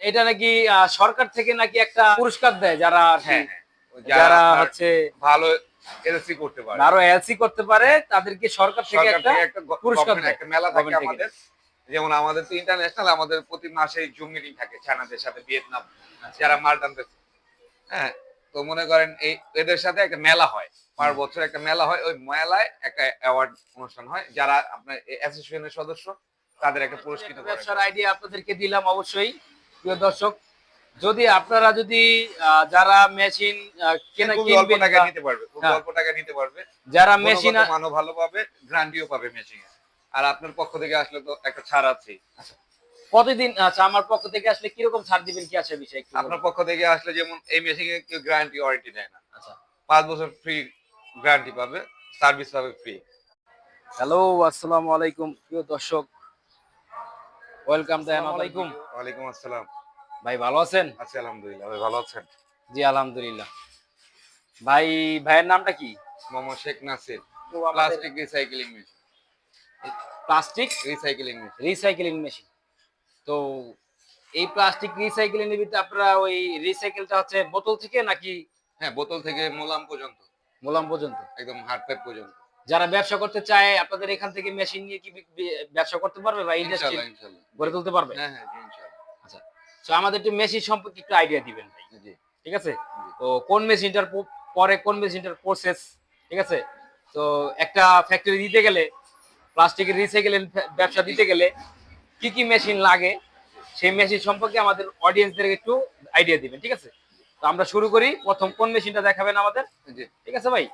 এটা নাকি সরকার থেকে নাকি একটা পুরস্কার দেয় যারা হ্যাঁ হ্যাঁ যারা হচ্ছে ভালো এলসি করতে পারে। আরও এলসি করতে পারে তাদেরকে সরকার থেকে একটা থেকে একটা গ- পুরস্কার দেয়। একটা মেলা থাকে আমাদের। যেমন আমাদের তো ইন্টারন্যাশনাল আমাদের প্রতি মাসে জুম মিটিং থাকে চায়নাদের সাথে ভিয়েতনাম যারা মাল হ্যাঁ তো মনে করেন এই এদের সাথে একটা মেলা হয়। পার বছর একটা মেলা হয় ওই মেলায় একটা অ্যাওয়ার্ড অনুষ্ঠান হয়। যারা আপনার অ্যাসোসিয়েশনের সদস্য তাদের একটা পুরস্কৃত ব্যবসার আইডিয়া আপনাদেরকে দিলাম অবশ্যই। প্রিয় দর্শক যদি আপনারা যদি যারা মেশিন কেনা অল্প টাকা নিতে পারবে খুব হ্যাঁ। অল্প টাকা নিতে পারবে। যারা মেশিন মানও ভালো পাবে গ্যারান্টিও পাবে মেশিন। আর আপনার পক্ষ থেকে আসলে তো একটা ছাড় আছে। প্রতিদিন আচ্ছা আমার পক্ষ থেকে আসলে কীরকম ছাড় দিবেন কি আছে বিষয় একটু আপনার পক্ষ থেকে আসলে যেমন এই মেশিনে কেউ গ্যারান্টি ওয়ারেন্টি দেয় না। আচ্ছা। পাঁচ বছর ফ্রি গ্যারান্টি পাবে সার্ভিস পাবে ফ্রি হ্যালো আসসালামু আলাইকুম প্রিয় দর্শক। ওয়েলকাম টু আলাইকুম। ওয়ালাইকুম আসসালাম। ভাই ভালো আছেন? আছি আলহামদুলিল্লাহ। ভাই ভালো আছেন? জি আলহামদুলিল্লাহ। ভাই ভাইয়ের নামটা কি? Mohammad Sheikh Nasir. Plastic recycling machine. Plastic? Recycling machine. Recycling machine. তো এই প্লাস্টিক রিসাইকেলিং এর ভিতরে আপনারা ওই রিসাইকেলটা হচ্ছে বোতল থেকে নাকি হ্যাঁ বোতল থেকে মোলাম পর্যন্ত। মোলাম পর্যন্ত? একদম হার্ড পাইপ পর্যন্ত। যারা ব্যবসা করতে চায় আপনাদের এখান থেকে মেশিন নিয়ে কি ব্যবসা করতে পারবে বা ইন্ডাস্ট্রি গড়ে তুলতে পারবে? হ্যাঁ হ্যাঁ ইনশাআল্লাহ তো আমাদের একটু মেশিন সম্পর্কে একটু আইডিয়া দিবেন ভাই। জি ঠিক আছে? তো কোন মেশিনটার পরে কোন মেশিনটার প্রসেস ঠিক আছে? তো একটা ফ্যাক্টরি দিতে গেলে প্লাস্টিকের রিসাইকেলিং ব্যবসা দিতে গেলে কি কি মেশিন লাগে? সেই মেশিন সম্পর্কে আমাদের অডিয়েন্সদের একটু আইডিয়া দিবেন ঠিক আছে? তো আমরা শুরু করি প্রথম কোন মেশিনটা দেখাবেন আমাদের? জি। ঠিক আছে ভাই?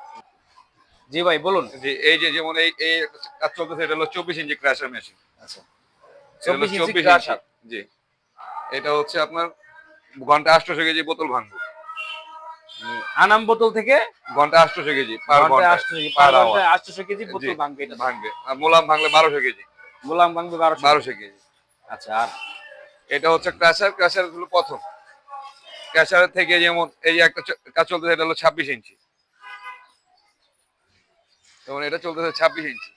জি ভাই বলুন। জি এই যে যেমন এই এই কাজ চলতেছে এটা হলো চব্বিশ ইঞ্চি ক্র্যাশার মেশিন। আচ্ছা। 24 ইঞ্চি জি। এটা হচ্ছে আপনার ঘণ্টা আটশোশো কেজি বোতল ভাঙবো। আনাম বোতল থেকে ঘণ্টা আটশোশো কেজি পার ঘণ্টা 800 per পার hour। 800 কেজি বোতল ভাঙবে এটা। ভাঙবে। আর মোলাম ভাঙলে বারোশো কেজি। গোলাম ভাঙবে 1200 বারোশো কেজি। আচ্ছা আর? এটা হচ্ছে ক্র্যাশার ক্র্যাশার হলো প্রথম। ক্র্যাশার থেকে যেমন এই একটা কাজ চলতেছে এটা হলো ছাব্বিশ ইঞ্চি। যেমন এটা চলতেছে ছাব্বিশ ইঞ্চি।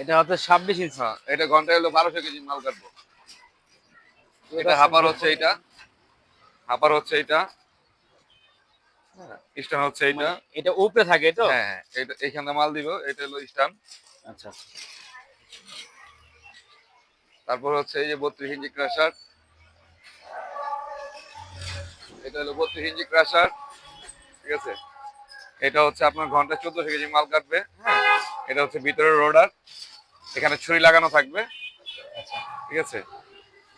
এটা হচ্ছে 26 ইঞ্চি। হ্যাঁ এটা ঘন্টায় হলো বারোশো কেজি মাল কাটবো। এটা হাপার হচ্ছে এটা হাপার হচ্ছে এটা স্টান হচ্ছে এটা মানে এটা উপরে থাকে তো? হ্যাঁ হ্যাঁ এটা এখানে মাল দিব এটা হলো স্টান আচ্ছা। তারপর হচ্ছে এই যে বত্রিশ ইঞ্চি ক্রাশার। এটা হলো বত্রিশ ইঞ্চি ক্রাশার। ঠিক আছে? এটা হচ্ছে আপনার ঘণ্টা চোদ্দশো কেজি মাল কাটবে হ্যাঁ? এটা হচ্ছে ভিতরে রোডার। এখানে ছুরি লাগানো থাকবে। ঠিক আছে?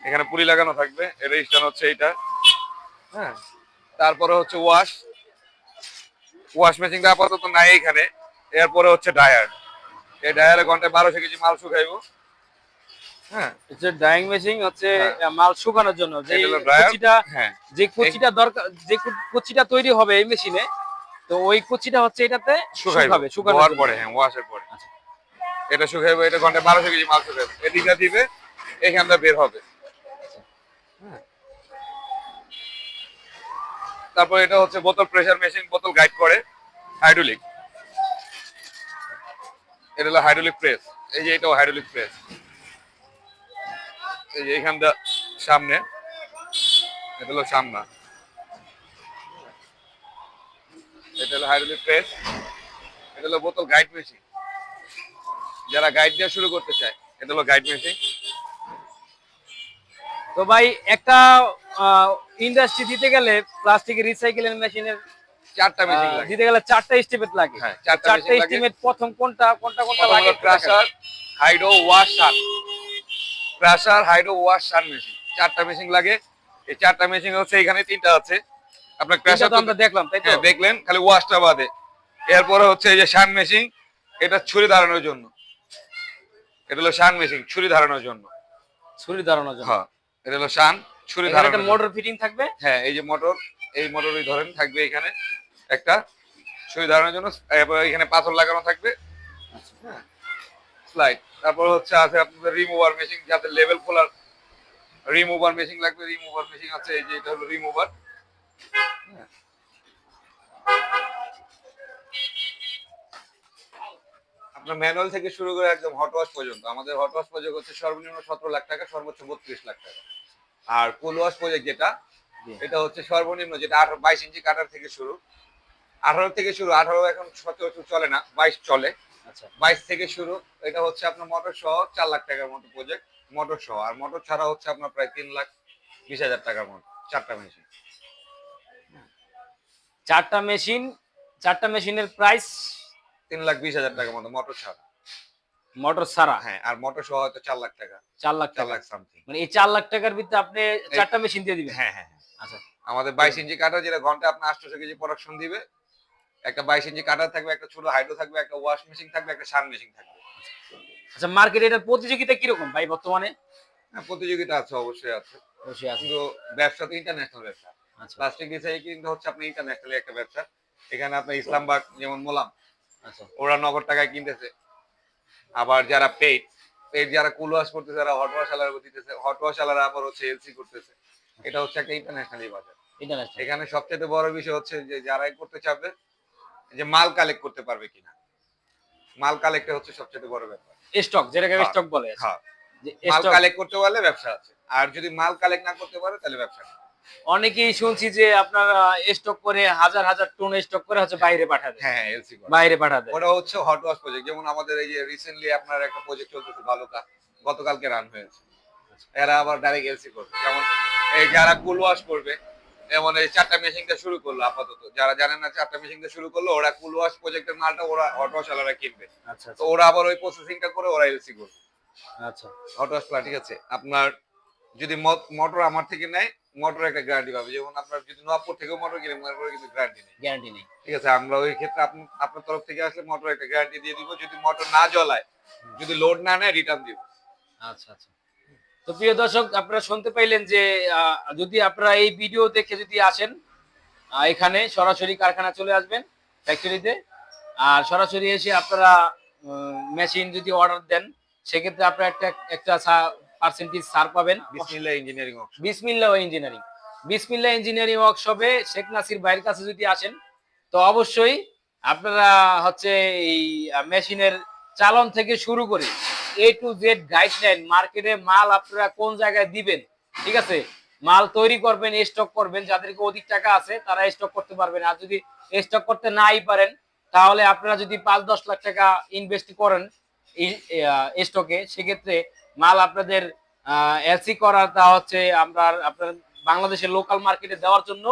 এখানে পুলি লাগানো থাকবে। এটা স্ট্যান্ড হচ্ছে এইটা হ্যাঁ? তারপরে হচ্ছে ওয়াশ। ওয়াশ মেশিনটা আপাতত নাই এখানে। এরপরে হচ্ছে ডায়ার। এই ডায়ারে ঘন্টায় বারোশো কেজি মাল শুকাইবো। হ্যাঁ? এটা ড্রাইং মেশিন হচ্ছে হ্যাঁ। মাল শুকানোর জন্য। যে কুচিটা হ্যাঁ। যে কুচিটা দরকার যে কুচিটা তৈরি হবে এই মেশিনে তো ওই কুচিটা হচ্ছে এটাতে শুকাবে শুকানোর পরে হ্যাঁ ওয়াশের পরে। আচ্ছা। এটা শুকাইবে এটা ঘন্টায় বারোশো কেজি মাল শুকাইবে। এদিকটা দিবে এখানটা বের হবে। তারপর এটা হচ্ছে বোতল প্রেসার মেশিন বোতল গাইড করে হাইড্রোলিক। এটা হলো হাইড্রোলিক প্রেস। এই যে এটাও হাইড্রোলিক প্রেস। এই যে এখানটা সামনে এটা হলো সামনা। এটা হলো হাইড্রোলিক প্রেস এটা হলো বোতল গাইড মেশিন যারা গাইড দেওয়া শুরু করতে চায় এটা হলো গাইড মেশিন তো ভাই একটা ইন্ডাস্ট্রি দিতে গেলে প্লাস্টিকের রিসাইকেলিং মেশিনের চারটা মেশিন লাগে। দিতে গেলে চারটা এস্টিমেট লাগে। হ্যাঁ, চারটা এস্টিমেট প্রথম কোনটা কোনটা কোনটা লাগে crusher hydro washer crusher hydro washer machine চারটা মেশিন লাগে। এই চারটা মেশিন হচ্ছে এখানে তিনটা আছে। আপনার তো আমরা দেখলাম তাই তো? হ্যাঁ দেখলেন খালি ওয়াশটা বাদে। এরপরে হচ্ছে এই যে শান মেশিন এটা ছুরি ধারানোর জন্য। এটা হলো শান মেশিন ছুরি ধারানোর জন্য। ছুরি দাঁড়ানোর জন্য। হ্যাঁ এটা হলো শান ছুরি ধারানোর একটা মোটর ফিটিং থাকবে? হ্যাঁ এই যে মোটর এই মোটরই ধরেন থাকবে এখানে একটা ছুরি ধারানোর জন্য। এখানে পাথর লাগানো থাকবে। হ্যাঁ স্লাইড তারপর হচ্ছে আছে আপনাদের রিমুভার মেশিন যাতে লেভেল খোলার রিমুভার মেশিন লাগবে। রিমুভার মেশিন আছে এই যে এটা হলো রিমুভার আপনার ম্যানুয়াল থেকে শুরু করে একদম হট ওয়াশ পর্যন্ত। আমাদের হট ওয়াশ পর্যন্ত হচ্ছে সর্বনিম্ন সতেরো লাখ টাকা সর্বোচ্চ বত্রিশ লাখ টাকা। আর কুল ওয়াশ প্রজেক্ট যেটা এটা হচ্ছে সর্বনিম্ন যেটা আঠারো বাইশ ইঞ্চি কাটার থেকে শুরু। আঠারো থেকে শুরু আঠারো এখন সচরাচর চলে না বাইশ চলে। আচ্ছা। বাইশ থেকে শুরু এটা হচ্ছে আপনার মোটর সহ চার লাখ টাকার মতো প্রজেক্ট মোটর সহ। আর মোটর ছাড়া হচ্ছে আপনার প্রায় তিন লাখ বিশ হাজার টাকার মতো চারটা মেশিন চারটা মেশিন চারটা মেশিনের প্রাইস তিন লাখ বিশ হাজার টাকার মতো মোটর ছাড়া। মোটর হ্যাঁ আর মোটর সহ হয়তো চার লাখ টাকা। চার লাখ চার লাখ সামথিং মানে এই চার লাখ টাকার ভিতরে আপনি চারটা মেশিন দিয়ে দিবেন? হ্যাঁ হ্যাঁ হ্যাঁ। আচ্ছা। আমাদের বাইশ ইঞ্চি কাটার যেটা ঘণ্টা আপনার আটশোশো কেজি প্রোডাকশন দিবে একটা বাইশ ইঞ্চি কাটার থাকবে একটা ছোট হাইড্রো থাকবে একটা ওয়াশ মেশিন থাকবে একটা সান মেশিন থাকবে। আচ্ছা মার্কেটে এটার প্রতিযোগিতা কীরকম ভাই বর্তমানে? হ্যাঁ প্রতিযোগিতা আছে অবশ্যই আছে। অবশ্যই আছে। কিন্তু ব্যবসা তো ইন্টারন্যাশনাল ব্যবসা। প্লাস্টিক রিসাইকেল কিন্তু হচ্ছে আপনার ইন্টারন্যাশনাল একটা ব্যবসা। এখানে আপনার ইসলামবাগ যেমন মোলাম আচ্ছা। ওরা নগদ টাকায় কিনতেছে। আবার যারা পেড যারা কুল ওয়াশ করতেছে যারা হট ওয়াশ আলার দিতেছে হট ওয়াশ আলার আবার হচ্ছে এলসি করতেছে। এটা হচ্ছে একটা ইন্টারন্যাশনাল বাজার। এখানে সবচেয়ে বড় বিষয় হচ্ছে যে যারাই করতে চাবে যে মাল কালেক্ট করতে পারবে কিনা। মাল কালেক্টে হচ্ছে সবচেয়ে বড় ব্যাপার। স্টক যেটাকে হ্যাঁ। স্টক বলে। হ্যাঁ। যে মাল কালেক্ট করতে পারলে ব্যবসা আছে। আর যদি মাল কালেক্ট না করতে পারে তাহলে ব্যবসা। অনেকেই শুনছি যে আপনারা স্টক করে হাজার হাজার টন স্টক করে হচ্ছে বাইরে পাঠা দেয় হ্যাঁ এলসি বাইরে পাঠা দেয় ওটা হচ্ছে হট ওয়াশ প্রজেক্ট যেমন আমাদের এই যে রিসেন্টলি আপনার একটা প্রজেক্ট চলতেছে বালুকা গতকালকে রান হয়েছে। এরা আবার ডাইরেক্ট এলসি করবে। যেমন এই যারা কুল ওয়াশ করবে যেমন এই চারটা মেশিনটা শুরু করল আপাতত। যারা জানেন না চারটা মেশিনটা শুরু করল ওরা কুল ওয়াশ প্রজেক্টের মালটা ওরা হট ওয়াশ আলাদা কিনবে। আচ্ছা তো ওরা আবার ওই প্রসেসিংটা করে ওরা এলসি করবে। আচ্ছা। হট ওয়াশ ঠিক আছে। আপনার যদি মোটর আমার থেকে নেয় মোটর একটা গ্যারান্টি পাবে। যেমন আপনার যদি নয়াপুর থেকেও মোটর কিনে মোটর কিন্তু গ্যারান্টি নেই। গ্যারান্টি নেই। ঠিক আছে আমরা ওই ক্ষেত্রে আপনি- আপনার তরফ থেকে আসলে মোটর একটা গ্যারান্টি দিয়ে দিব। যদি মোটর না জ্বলায় যদি লোড না নেয় রিটার্ন দিব। আচ্ছা আচ্ছা। তো প্রিয় দর্শক আপনারা শুনতে পাইলেন যে যদি আপনারা এই ভিডিও দেখে যদি আসেন এখানে সরাসরি কারখানা চলে আসবেন ফ্যাক্টরিতে আর সরাসরি এসে আপনারা মেশিন যদি অর্ডার দেন সেক্ষেত্রে আপনারা একটা একটা পার্সেন্টেজ ছাড় পাবেন। বিসমিল্লাহ ইঞ্জিনিয়ারিং বিসমিল্লা ইঞ্জিনিয়ারিং। বিসমিল্লা ইঞ্জিনিয়ারিং ওয়ার্কশপে শেখ নাসির ভাইয়ের কাছে যদি আসেন তো অবশ্যই আপনারা হচ্ছে এই মেশিনের চালন থেকে শুরু করে এ টু জেড গাইডলাইন মার্কেটে মাল আপনারা কোন জায়গায় দিবেন ঠিক আছে? মাল তৈরি করবেন স্টক করবেন যাদেরকে অধিক টাকা আছে তারা স্টক করতে পারবেন। আর যদি স্টক করতে নাই পারেন তাহলে আপনারা যদি পাঁচ দশ লাখ টাকা ইনভেস্ট করেন স্টকে সেক্ষেত্রে মাল আপনাদের এলসি করা তা হচ্ছে আমরা আপনার বাংলাদেশের লোকাল মার্কেটে দেওয়ার জন্য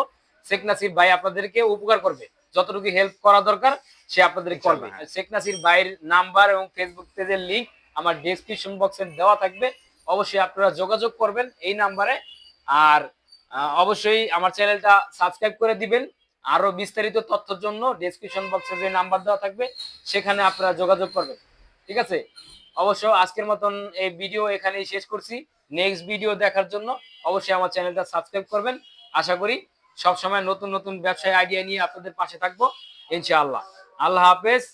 শেখ নাসির ভাই আপনাদেরকে উপকার করবে। যতটুকু হেল্প করা দরকার সে আপনাদের করবে। শেখ নাসির ভাইয়ের নাম্বার এবং ফেসবুক পেজের লিংক আমার ডেসক্রিপশন বক্সে দেওয়া থাকবে। অবশ্যই আপনারা যোগাযোগ করবেন এই নাম্বারে আর অবশ্যই আমার চ্যানেলটা সাবস্ক্রাইব করে দিবেন। আরও বিস্তারিত তথ্যের জন্য ডেসক্রিপশন বক্সে যে নাম্বার দেওয়া থাকবে সেখানে আপনারা যোগাযোগ করবেন। ঠিক আছে? অবশ্য আজকের মতন এই ভিডিও এখানেই শেষ করছি। নেক্সট ভিডিও দেখার জন্য অবশ্যই আমার চ্যানেলটা সাবস্ক্রাইব করবেন। আশা করি সবসময় নতুন নতুন ব্যবসায় আইডিয়া নিয়ে আপনাদের পাশে থাকব। ইনশাআল্লাহ। আল্লাহ হাফেজ।